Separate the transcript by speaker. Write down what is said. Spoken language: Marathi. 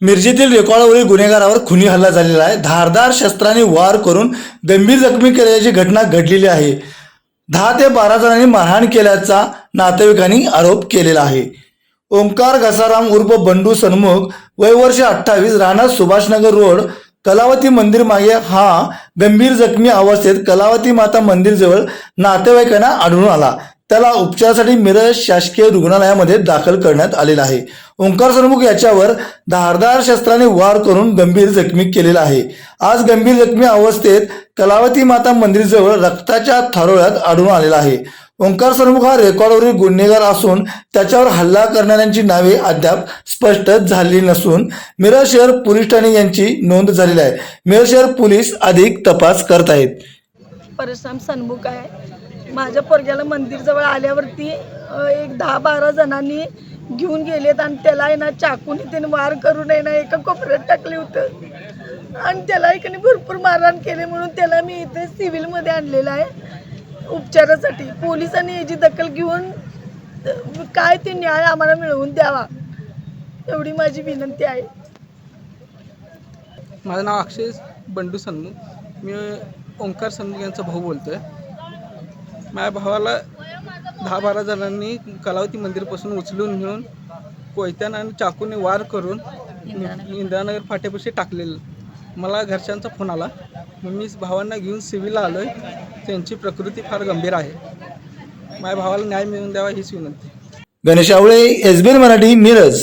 Speaker 1: मिरजेतील रेकॉर्डवरील गुन्हेगारावर खुनी हल्ला झालेला आहे. धारदार शस्त्राने वार करून गंभीर जखमी केल्याची घटना घडलेली आहे. दहा ते बारा जणांनी मारहाण केल्याचा नातेवाईकांनी आरोप केलेला आहे. ओंकार घसाराम उर्फ बंडू सन्मुख वय वर्ष अठ्ठावीस राणा सुभाषनगर रोड कलावती मंदिर मागे. हा गंभीर जखमी अवस्थेत कलावती माता मंदिरजवळ नातेवाईकांना आढळून आला. त्याला उपचारासाठी मिरज शासकीय रुग्णालयामध्ये दाखल करण्यात आलेला आहे. ओंकार सरमुख याच्यावर धारदार शस्त्राने वार करून गंभीर जखमी केलेला आहे. आज गंभीर जखमी अवस्थेत कलावती माता मंदिरजवळ रक्ताच्या थारोळ्यात आढळून आलेला आहे. ओंकार सरमुख हा रेकॉर्डवरील गुन्हेगार असून त्याच्यावर हल्ला करणाऱ्यांची नावे अद्याप स्पष्ट झालेली नसून मिरज शहर पोलीस ठाणे यांची नोंद झालेली आहे. मिरज शहर पोलीस अधिक तपास करत आहेत
Speaker 2: परशुराम सन्मुख आहे. माझ्या पोरग्याला मंदिरजवळ आल्यावरती एक दहा बारा जणांनी घेऊन गेलेत आणि त्याला आहे ना चाकून त्याने वार करून आहे ना एका कोपऱ्यात टाकले होतं. आणि त्याला एकाने भरपूर मारहाण केले म्हणून त्याला मी इथे सिव्हिलमध्ये आणलेलं आहे उपचारासाठी. पोलिसांनी याची दखल घेऊन काय ते न्याय आम्हाला मिळवून द्यावा एवढी माझी विनंती आहे.
Speaker 3: माझं नाव अक्षय बंडू सन्मुख मी ओंकार सन्मुख यांचा भाऊ बोलतो आहे माझ्या भावाला दहा बारा जणांनी कलावती मंदिरपासून उचलून घेऊन कोयत्यानं आणि चाकूने वार करून इंदिरानगर. फाट्यापाशी टाकलेलं. मला घरच्यांचा फोन आला. मग मी भावांना घेऊन सिव्हिलला आलो आहे त्यांची प्रकृती फार गंभीर आहे. माझ्या भावाला न्याय मिळवून द्यावा हीच विनंती.
Speaker 1: गणेश आवळे एसबीएन मराठी मिरज.